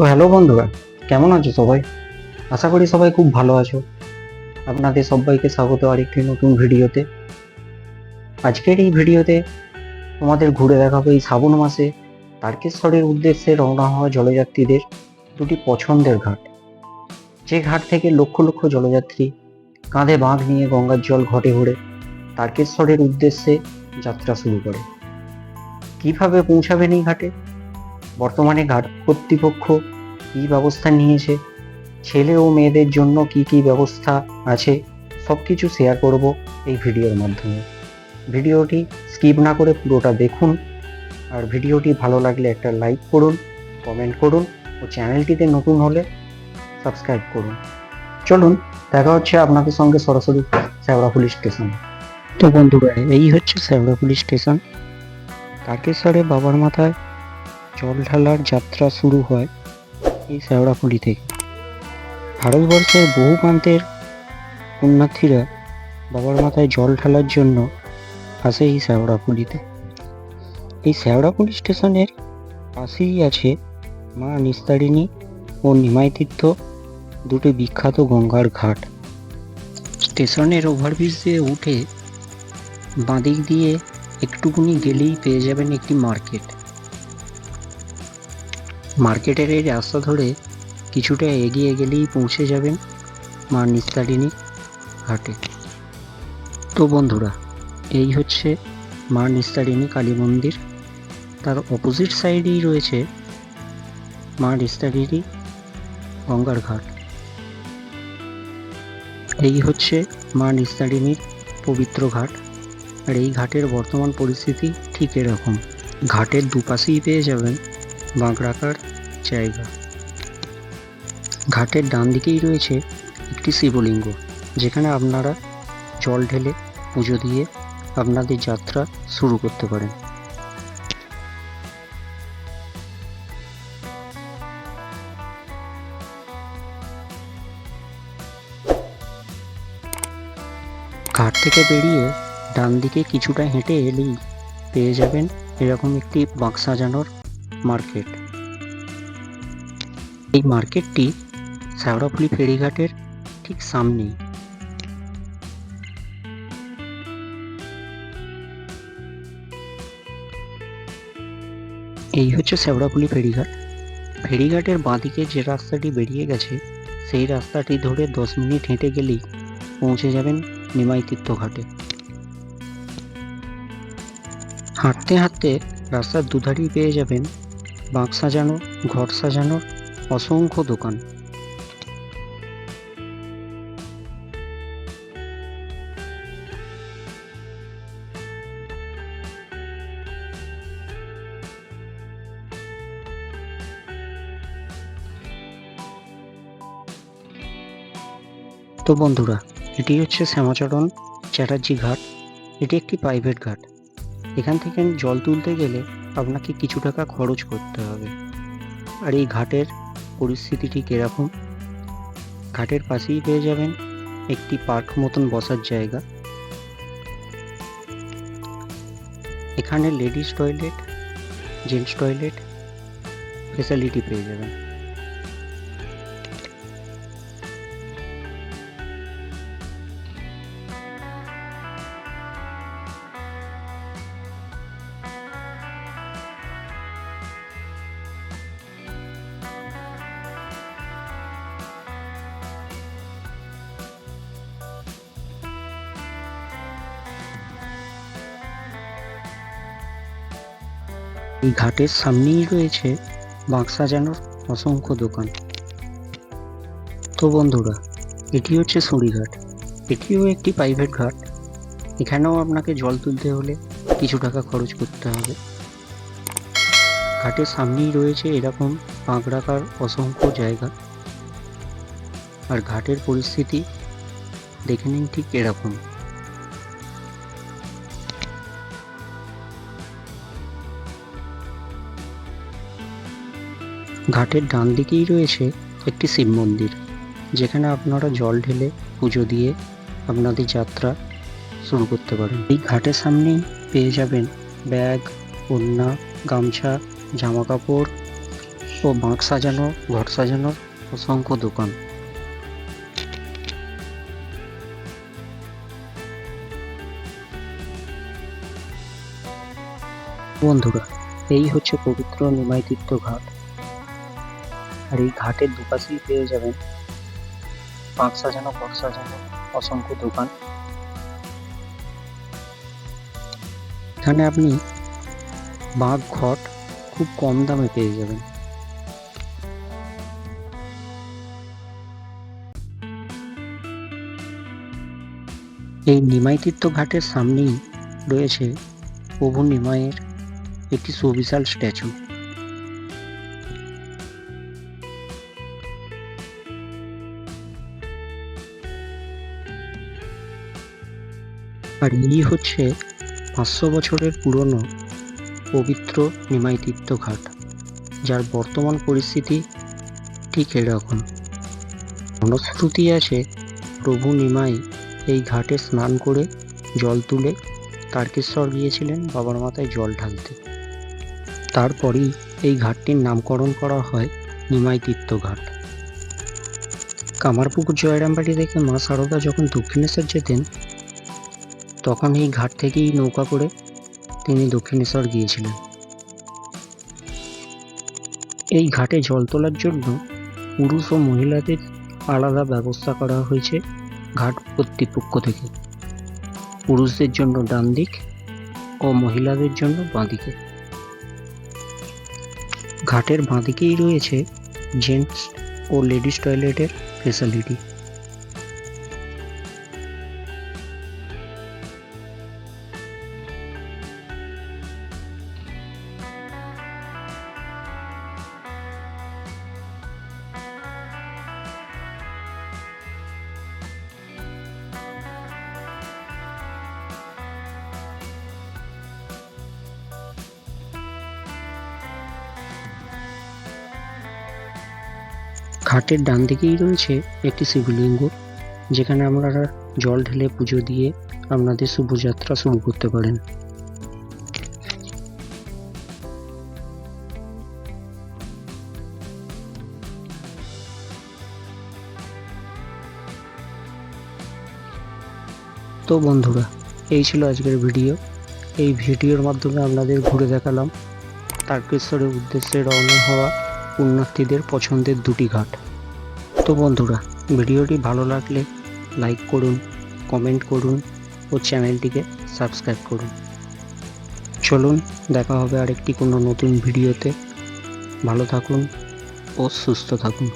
তো হ্যালো বন্ধুরা, কেমন আছো সবাই? আশা করি সবাই খুব ভালো আছো। আপনাদের সবাইকে স্বাগত আরেকটি নতুন ভিডিওতে। আজকের এই ভিডিওতে তোমাদের ঘুরে দেখাবো এই শ্রাবণ মাসে তারকেশ্বরের উদ্দেশ্যে রওনা হওয়া জলযাত্রীদের দুটি পছন্দের ঘাট। যে ঘাট থেকে লক্ষ লক্ষ জলযাত্রী কাঁধে বাঁধ নিয়ে গঙ্গার জল ঘটে ঘুরে তারকেশ্বরের উদ্দেশ্যে যাত্রা শুরু করে। কীভাবে পৌঁছাবেন এই ঘাটে? বর্তমানে ঘাট কর্তৃপক্ষ কী ব্যবস্থা নিয়েছে? ছেলে ও মেয়েদের জন্য কি কি ব্যবস্থা আছে? সব কিছু শেয়ার করব এই ভিডিওর মাধ্যমে। ভিডিওটি স্কিপ না করে পুরোটা দেখুন। আর ভিডিওটি ভালো লাগলে একটা লাইক করুন কমেন্ট করুন ও চ্যানেলটিতে নতুন হলে সাবস্ক্রাইব করুন। চলুন, দেখা হচ্ছে আপনাদের সঙ্গে সরাসরি শ্যাওড়াফুলি স্টেশন তো বন্ধুরা, এই হচ্ছে শ্যাওড়া পুলিশ স্টেশন তারকেশ্বরে বাবার মাথায় জল ঢালার যাত্রা শুরু হয় এই শ্যাওড়াফুলি থেকে। ভারতবর্ষের বহু প্রান্তের পুণ্যার্থীরা বাবার মাথায় জল ঢালার জন্য আসে এই শ্যাওড়াফুলিতে এই শ্যাওড়াফুলি স্টেশনের পাশেই আছে মা নিস্তারিণী ও নিমাইতীর্থ দুটি বিখ্যাত গঙ্গার ঘাট। স্টেশনের ওভারব্রিজ দিয়ে উঠে বাঁদিক দিয়ে একটুকুনি গেলেই পেয়ে যাবেন একটি মার্কেট। মার্কেটের এই রাস্তা ধরে কিছুটা এগিয়ে গেলেই পৌঁছে যাবেন মা নিস্তারিণী ঘাটে তো বন্ধুরা, এই হচ্ছে মা নিস্তারিণী কালী মন্দির। তার অপোজিট সাইডেই রয়েছে মা নিস্তারিণী গঙ্গার ঘাট। এই হচ্ছে মা নিস্তারিণীর পবিত্র ঘাট। আর এই ঘাটের বর্তমান পরিস্থিতি ঠিক এরকম। ঘাটের দুপাশেই পেয়ে যাবেন বাঁক রাখার জায়গা। ঘাটের ডান দিকেই রয়েছে একটি শিবলিঙ্গ, যেখানে আপনারা জল ঢেলে পুজো দিয়ে আপনাদের যাত্রা শুরু করতে পারেন। ঘাট থেকে বেরিয়ে ডান দিকে কিছুটা হেঁটে এলেই পেয়ে যাবেন এরকম একটি বাঁক সাজানোর মার্কেট। এই মার্কেটটি শ্যাওড়াফুলি ফেরিঘাটের ঠিক সামনেই। এই হচ্ছে শ্যাওড়াফুলি ফেরিঘাট। ফেরিঘাটের বাঁদিকে যে রাস্তাটি বেরিয়ে গেছে, সেই রাস্তাটি ধরে দশ মিনিট হেঁটে গেলেই পৌঁছে যাবেন নিমাই ঘাটে হাঁটতে হাঁটতে রাস্তার দুধারেই পেয়ে যাবেন বাঁক সাজানো, ঘর সাজানোর অসংখ্য দোকান। তো বন্ধুরা, এটি হচ্ছে শ্যামাচরণ চ্যাটার্জি ঘাট। এটি একটি প্রাইভেট ঘাট। এখান থেকে জল তুলতে গেলে আপনাকে কিছু টাকা খরচ করতে হবে। আর এই ঘাটের পরিস্থিতি ঠিক এরকম ঘাটের পাশেই পেয়ে যাবেন একটি পার্ক মতন বসার জায়গা। এখানে ladies toilet, gents toilet facility পেয়ে যাবেন। এই ঘাটের সামনেই রয়েছে বাঁক সাজানোর অসংখ্য দোকান। তো বন্ধুরা, এটি হচ্ছে সুড়িঘাট। এটিও একটি প্রাইভেট ঘাট। এখানেও আপনাকে জল তুলতে হলে কিছু টাকা খরচ করতে হবে। ঘাটের সামনেই রয়েছে এরকম বাঁক রাখার অসংখ্য জায়গা। আর ঘাটের পরিস্থিতি দেখে নিন ঠিক এরকম। ঘাটের ডান দিকেই রয়েছে একটি শিব মন্দির, যেখানে আপনারা জল ঢেলে পুজো দিয়ে আপনাদের যাত্রা শুরু করতে পারেন। এই ঘাটের সামনেই পেয়ে যাবেন ব্যাগ, ওড়না, গামছা জামা কাপড় ও বাঁক সাজানো, ঘর সাজানোর অসংখ্য দোকান। বন্ধুরা, এই হচ্ছে পবিত্র নিমাই তীর্থ ঘাট। আর এই ঘাটের দুপাশেই পেয়ে যাবেন পাঁক সাজানো, ঘর সাজানো অসংখ্য দোকান। এখানে আপনি বাঘ ঘট খুব কম দামে পেয়ে যাবেন। এই নিমাই তীর্থ ঘাটের সামনেই রয়েছে প্রভু নিমাইয়ের একটি সুবিশাল স্ট্যাচু। আর এই হচ্ছে পাঁচশো বছরের পুরনো পবিত্র নিমাই তীর্থ ঘাট যার বর্তমান পরিস্থিতি ঠিক এরকম। জনশ্রুতি আছে, প্রভু নিমাই এই ঘাটে স্নান করে জল তুলে তারকেশ্বর গিয়েছিলেন বাবার মাথায় জল ঢালতে। তারপরেই এই ঘাটটির নামকরণ করা হয় নিমাই তীর্থ ঘাট কামারপুকুর জয়রামবাড়ি থেকে মা সারদা যখন দক্ষিণেশ্বর যেতেন তখন এই ঘাট থেকেই নৌকা করে তিনি দক্ষিণেশ্বর গিয়েছিলেন। এই ঘাটে জল তোলার জন্য পুরুষ ও মহিলাদের আলাদা ব্যবস্থা করা হয়েছে ঘাট কর্তৃপক্ষ থেকে। পুরুষদের জন্য ডান দিক ও মহিলাদের জন্য বাঁ দিকে। ঘাটের বাঁ দিকেই রয়েছে জেন্টস ও লেডিস টয়লেটের ফেসিলিটি। ঘাটের ডান দিকেই রয়েছে একটি শিবলিঙ্গ, যেখানে আপনারা জল ঢেলে পুজো দিয়ে আপনাদের শুভযাত্রা শুরু করতে পারেন। তো বন্ধুরা, এই ছিল আজকের ভিডিও। এই ভিডিওর মাধ্যমে আপনাদের ঘুরে দেখালাম। তারকেশ্বরের উদ্দেশ্যে রওনা হওয়া পুণ্যার্থীদের পছন্দের দুটি ঘাট। তো বন্ধুরা, ভিডিওটি ভালো লাগলে লাইক করুন কমেন্ট করুন ও চ্যানেলটিকে সাবস্ক্রাইব করুন। চলুন, দেখা হবে আরেকটি কোনো নতুন ভিডিওতে। ভালো থাকুন ও সুস্থ থাকুন।